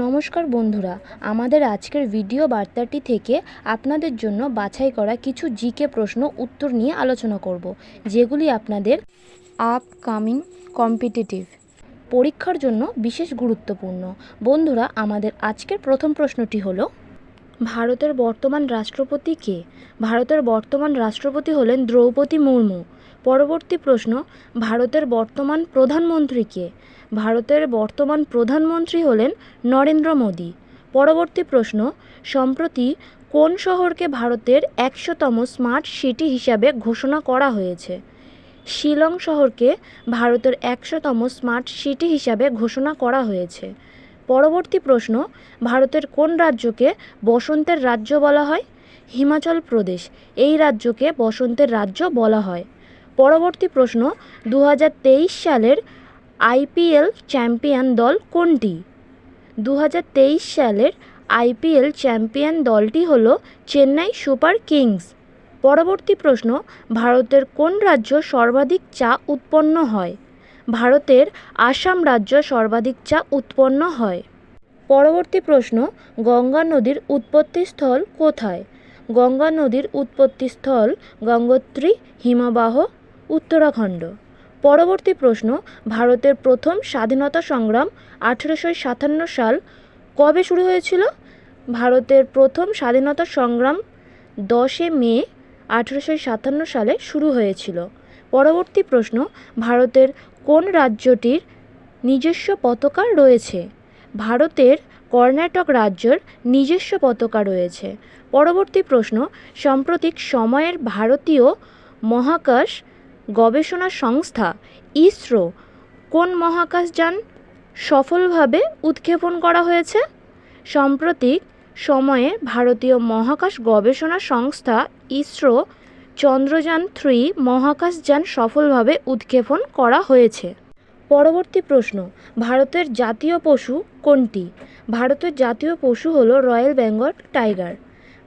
নমস্কার বন্ধুরা, আমাদের আজকের ভিডিও বার্তাটি থেকে আপনাদের জন্য বাছাই করা কিছু জিকে প্রশ্ন উত্তর নিয়ে আলোচনা করব, যেগুলি আপনাদের আপকামিং কম্পিটিটিভ পরীক্ষার জন্য বিশেষ গুরুত্বপূর্ণ। বন্ধুরা, আমাদের আজকের প্রথম প্রশ্নটি হলো, ভারতের বর্তমান রাষ্ট্রপতি কে? ভারতের বর্তমান রাষ্ট্রপতি হলেন দ্রৌপদী মুর্মু। পরবর্তী প্রশ্ন, ভারতের বর্তমান প্রধানমন্ত্রী কে? ভারতের বর্তমান প্রধানমন্ত্রী হলেন নরেন্দ্র মোদী। পরবর্তী প্রশ্ন, সম্প্রতি কোন শহরকে ভারতের একশোতম স্মার্ট সিটি হিসাবে ঘোষণা করা হয়েছে? শিলং শহরকে ভারতের একশোতম স্মার্ট সিটি হিসাবে ঘোষণা করা হয়েছে। পরবর্তী প্রশ্ন, ভারতের কোন রাজ্যকে বসন্তের রাজ্য বলা হয়? হিমাচল প্রদেশ, এই রাজ্যকে বসন্তের রাজ্য বলা হয়। পরবর্তী প্রশ্ন দু হাজার তেইশ সালের আইপিএল চ্যাম্পিয়ন দল কোনটি? দু হাজার তেইশ সালের আইপিএল চ্যাম্পিয়ন দলটি হল চেন্নাই সুপার কিংস। পরবর্তী প্রশ্ন, ভারতের কোন রাজ্য সর্বাধিক চা উৎপন্ন হয়? ভারতের আসাম রাজ্য সর্বাধিক চা উৎপন্ন হয়। পরবর্তী প্রশ্ন, গঙ্গা নদীর উৎপত্তিস্থল কোথায়? গঙ্গা নদীর উৎপত্তিস্থল গঙ্গোত্রী, হিমবাহ উত্তরাখণ্ড। পরবর্তী প্রশ্ন, ভারতের প্রথম স্বাধীনতা সংগ্রাম আঠেরোশো সাতান্ন সাল কবে শুরু হয়েছিল? ভারতের প্রথম স্বাধীনতা সংগ্রাম দশে মে আঠেরোশো সাতান্ন সালে শুরু হয়েছিল। পরবর্তী প্রশ্ন, ভারতের কোন রাজ্যটির নিজস্ব পতাকা রয়েছে? ভারতের কর্ণাটক রাজ্যের নিজস্ব পতাকা রয়েছে। পরবর্তী প্রশ্ন, সাম্প্রতিক সময়ের ভারতীয় মহাকাশ গবেষণা সংস্থা ইসরো কোন মহাকাশযান সফলভাবে উৎক্ষেপণ করা হয়েছে? সাম্প্রতিক সময়ে ভারতীয় মহাকাশ গবেষণা সংস্থা ইসরো চন্দ্রযান থ্রি মহাকাশযান সফলভাবে উৎক্ষেপণ করা হয়েছে। পরবর্তী প্রশ্ন, ভারতের জাতীয় পশু কোনটি? ভারতের জাতীয় পশু হলো রয়্যাল বেঙ্গল টাইগার।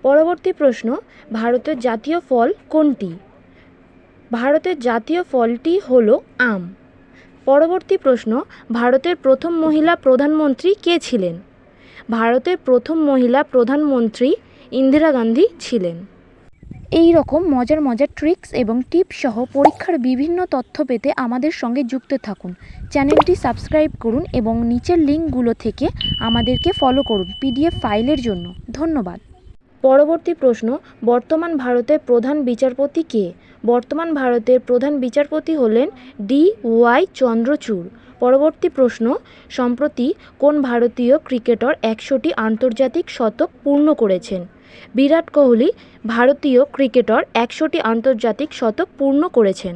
পরবর্তী প্রশ্ন, ভারতের জাতীয় ফল কোনটি? ভারতের জাতীয় ফলটি হলো আম। পরবর্তী প্রশ্ন, ভারতের প্রথম মহিলা প্রধানমন্ত্রী কে ছিলেন? ভারতের প্রথম মহিলা প্রধানমন্ত্রী ইন্দিরা গান্ধী ছিলেন। এই রকম মজার মজার ট্রিক্স এবং টিপস সহ পরীক্ষার বিভিন্ন তথ্য পেতে আমাদের সঙ্গে যুক্ত থাকুন। চ্যানেলটি সাবস্ক্রাইব করুন এবং নিচের লিঙ্কগুলো থেকে আমাদেরকে ফলো করুন পিডিএফ ফাইলের জন্য। ধন্যবাদ। পরবর্তী প্রশ্ন, বর্তমান ভারতের প্রধান বিচারপতি কে? বর্তমান ভারতের প্রধান বিচারপতি হলেন ডি ওয়াই চন্দ্রচূড়। পরবর্তী প্রশ্ন, সম্প্রতি কোন ভারতীয় ক্রিকেটার একশোটি আন্তর্জাতিক শতক পূর্ণ করেছেন? বিরাট কোহলি, ভারতীয় ক্রিকেটার একশোটি আন্তর্জাতিক শতক পূর্ণ করেছেন।